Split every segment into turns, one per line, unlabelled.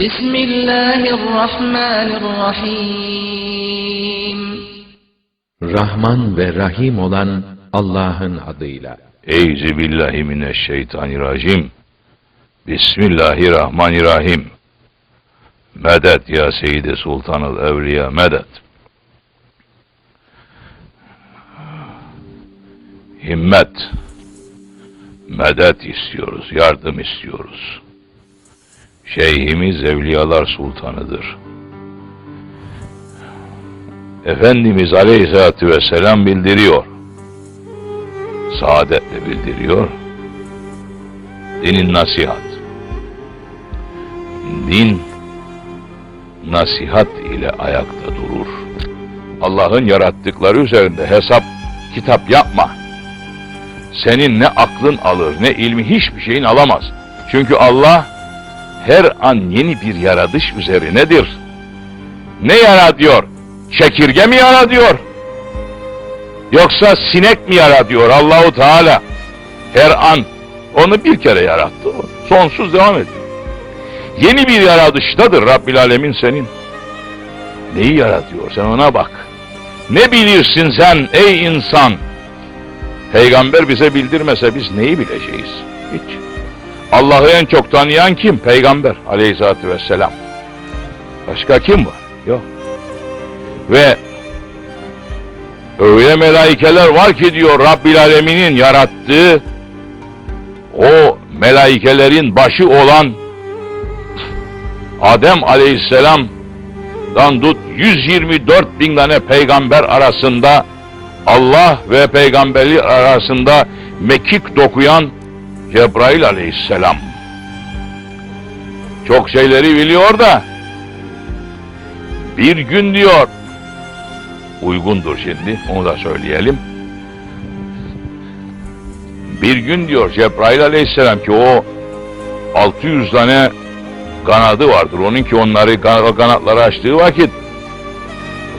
Bismillahirrahmanirrahim.
Rahman ve Rahim olan Allah'ın adıyla.
Eyzi billahi mineşşeytanirracim. Bismillahirrahmanirrahim. Medet ya Seyyidi Sultanıl Evliya medet. Himmet. Medet istiyoruz, yardım istiyoruz. Şeyhimiz Evliyalar Sultanıdır. Efendimiz Aleyhisselatü Vesselam bildiriyor saadetle bildiriyor. Dinin nasihat. Din nasihat ile ayakta durur. Allah'ın yarattıkları üzerinde hesap kitap yapma. Senin ne aklın alır ne ilmi hiçbir şeyin alamaz. Çünkü Allah her an yeni bir yaratış üzerinedir. Ne yaratıyor? Çekirge mi yaratıyor? Yoksa sinek mi yaratıyor Allahu Teala? Her an onu bir kere yarattı. o Sonsuz devam ediyor. Yeni bir yaratıştadır Rabbil Alemin senin. Neyi yaratıyor sen ona bak. Ne bilirsin sen ey insan? Peygamber bize bildirmese biz neyi bileceğiz? Hiç. Allah'ı en çok tanıyan kim? Peygamber aleyhissalatü vesselam. Başka kim var? Yok. Ve Öyle melaikeler var ki diyor Rabbil Alemin'in yarattığı o melaikelerin başı olan Adem Aleyhisselam'dan tut 124 bin tane peygamber arasında Allah ve peygamberi arasında mekik dokuyan Cebrail Aleyhisselam. Çok şeyleri biliyor da bir gün diyor uygundur şimdi. Onu da söyleyelim. Bir gün diyor Cebrail aleyhisselam ki o 600 tane kanadı vardır. Onun ki onları kanatları açtığı vakit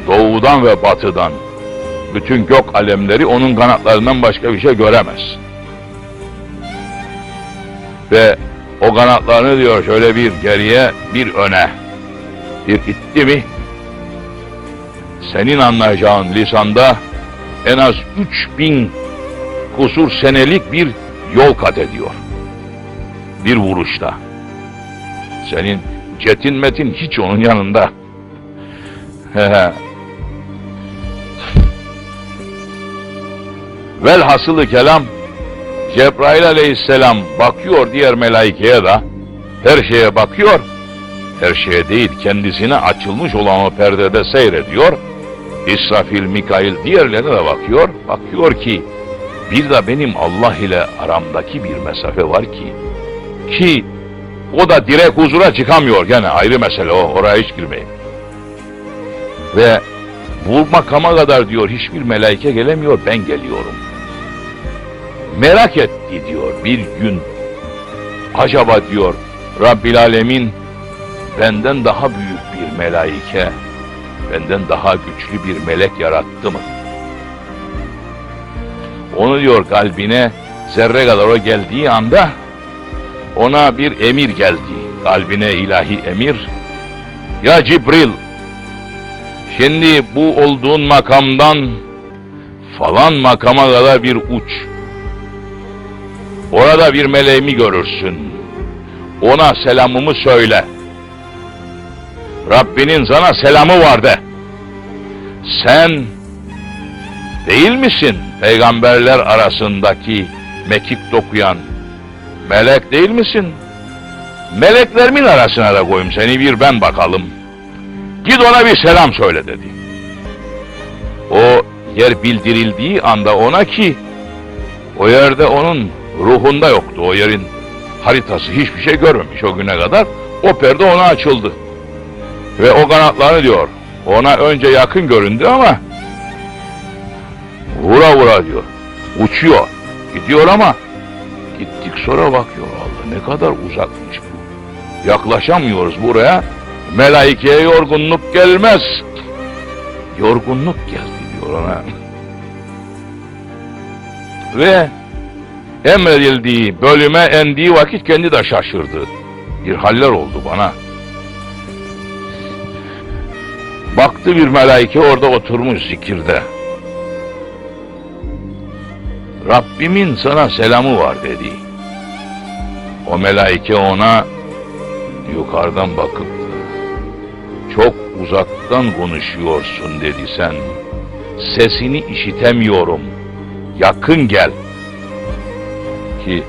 doğudan ve batıdan bütün gök alemleri onun kanatlarından başka bir şey göremez. Ve o kanatlarını diyor şöyle bir geriye bir öne bir itti mi senin anlayacağın lisanda en az 3000 kusur senelik bir yol kat ediyor. Bir vuruşta. Senin cetin metin hiç onun yanında. Velhasılı kelam Cebrail aleyhisselam bakıyor diğer melaikeye de her şeye bakıyor. Her şeye değil kendisine açılmış olan o perdede seyrediyor. İsrafil, Mikail diğerlerine de bakıyor. Bakıyor ki bir de benim Allah ile aramdaki bir mesafe var ki ki o da direkt huzura çıkamıyor. Gene ayrı mesele o. Oraya hiç girmeyin. Ve bu makama kadar diyor hiçbir melaike gelemiyor. Ben geliyorum. Merak etti diyor bir gün. Acaba diyor Rabbil Alemin benden daha büyük bir melaike benden daha güçlü bir melek yarattı mı? Onu diyor kalbine zerre kadar o geldiği anda ona bir emir geldi. Kalbine ilahi emir. Ya Cibril şimdi bu olduğun makamdan falan makama kadar bir uç. Orada bir meleğimi görürsün. Ona selamımı söyle. Rabbinin sana selamı var de. Sen değil misin peygamberler arasındaki mekik dokuyan melek değil misin? Meleklerimin arasına da koyayım seni bir ben bakalım. Git ona bir selam söyle dedi. O yer bildirildiği anda ona ki o yerde onun ruhunda yoktu. O yerin haritası hiçbir şey görmemiş o güne kadar. O perde ona açıldı. Ve o kanatlarını diyor ona önce yakın göründü ama vura vura diyor. Uçuyor. Gidiyor ama gittik sonra bakıyor Allah ne kadar uzakmış bu. Yaklaşamıyoruz buraya. Melaikeye yorgunluk gelmez. Yorgunluk geldi diyor ona. Ve emredildiği bölüme endiği vakit kendi de şaşırdı. Bir haller oldu bana. Baktı bir melaike orada oturmuş zikirde. Rabbimin sana selamı var dedi. O melaike ona yukarıdan bakıp çok uzaktan konuşuyorsun dedi sen. Sesini işitemiyorum. Yakın gel. Ki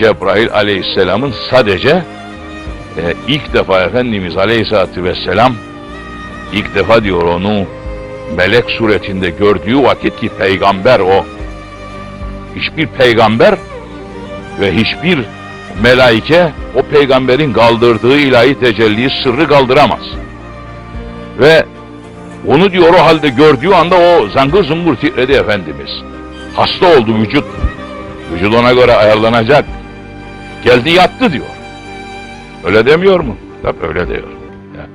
Cebrail aleyhisselamın sadece e, ilk defa Efendimiz aleyhissalatü vesselam ilk defa diyor onu melek suretinde gördüğü vakit ki peygamber o. Hiçbir peygamber ve hiçbir melaike o peygamberin kaldırdığı ilahi tecelliyi sırrı kaldıramaz. Ve onu diyor o halde gördüğü anda o zangır zungur titredi Efendimiz. Hasta oldu vücut. Vücut ona göre ayarlanacak. Geldi yattı diyor. Öyle demiyor mu? Tabii öyle diyor. Ya.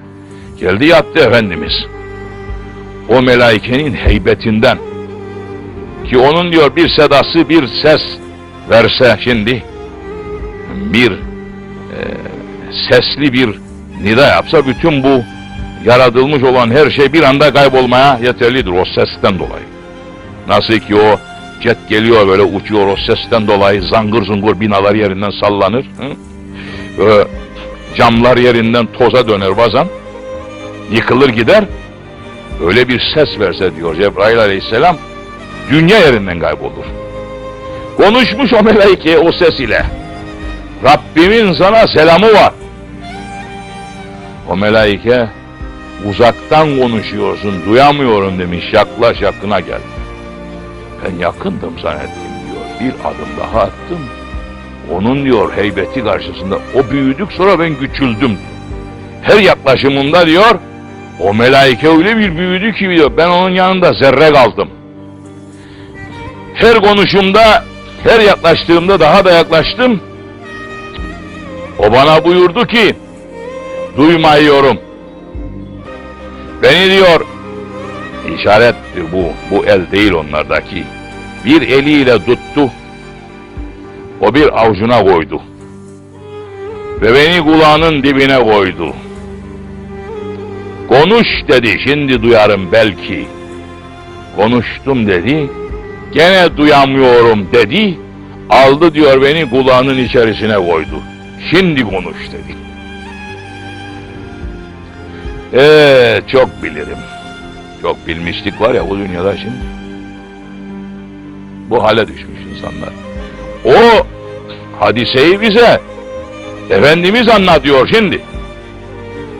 Geldi yattı Efendimiz. O melaikenin heybetinden. Ki onun diyor bir sedası bir ses verse şimdi bir e, sesli bir nida yapsa bütün bu yaratılmış olan her şey bir anda kaybolmaya yeterlidir o sesten dolayı. Nasıl ki o jet geliyor böyle uçuyor o sesten dolayı zangır zungur binalar yerinden sallanır. Hı? Camlar yerinden toza döner bazen. Yıkılır gider. Öyle bir ses verse diyor Cebrail aleyhisselam dünya yerinden kaybolur. Konuşmuş o melaike o ses ile. Rabbimin sana selamı var. O melaike uzaktan konuşuyorsun duyamıyorum demiş yaklaş yakına gel. Ben yakındım zannettim diyor. Bir adım daha attım. Onun diyor heybeti karşısında o büyüdük sonra ben küçüldüm. Her yaklaşımında diyor o melaike öyle bir büyüdü ki diyor ben onun yanında zerre kaldım. Her konuşumda her yaklaştığımda daha da yaklaştım. O bana buyurdu ki duymuyorum. Beni diyor işarettir bu. Bu el değil onlardaki. Bir eliyle tuttu. O bir avucuna koydu. Ve beni kulağının dibine koydu. Konuş dedi şimdi duyarım belki. Konuştum dedi. Gene duyamıyorum dedi. Aldı diyor beni kulağının içerisine koydu. Şimdi konuş dedi. Ee, çok bilirim. Çok bilmişlik var ya bu dünyada şimdi. Bu hale düşmüş insanlar. O hadiseyi bize Efendimiz anlatıyor şimdi.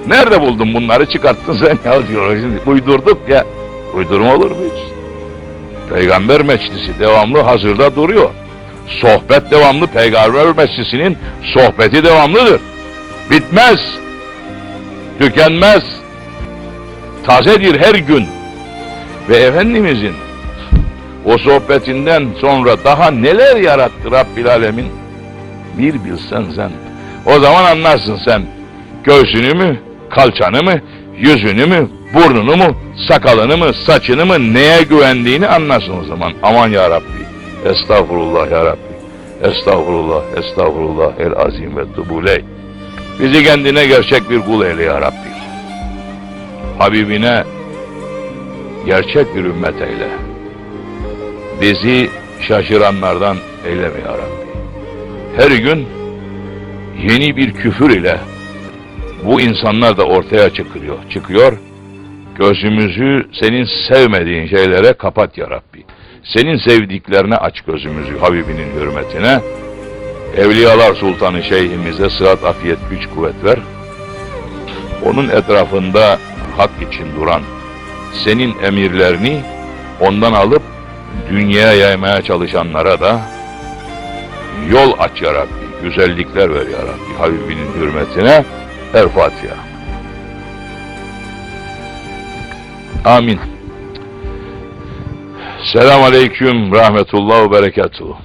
Nerede buldun bunları çıkarttın sen ya diyor şimdi. Uydurduk ya. Uydurma olur mu hiç? Peygamber meclisi devamlı hazırda duruyor. Sohbet devamlı peygamber meclisinin sohbeti devamlıdır. Bitmez. Tükenmez. Tazedir her gün. Ve Efendimizin o sohbetinden sonra daha neler yarattı Rabbil Alemin? Bir bilsen sen. O zaman anlarsın sen. Göğsünü mü, kalçanı mı, yüzünü mü, burnunu mu, sakalını mı, saçını mı neye güvendiğini anlarsın o zaman. Aman ya Rabbi. Estağfurullah ya Rabbi. Estağfurullah, estağfurullah el azim ve tubuley. Bizi kendine gerçek bir kul eyle ya Rabbi. Habibine gerçek bir ümmet eyle. Bizi şaşıranlardan eyleme ya Rabbi. Her gün yeni bir küfür ile bu insanlar da ortaya çıkıyor. Çıkıyor. Gözümüzü senin sevmediğin şeylere kapat ya Rabbi. Senin sevdiklerine aç gözümüzü Habibinin hürmetine. Evliyalar Sultanı Şeyhimize sıhhat, afiyet, güç, kuvvet ver. Onun etrafında hak için duran senin emirlerini ondan alıp dünyaya yaymaya çalışanlara da yol aç ya Rabbi. Güzellikler ver ya Rabbi. Habibinin hürmetine. El Fatiha. Amin. Selam aleyküm rahmetullah ve berekatuhu.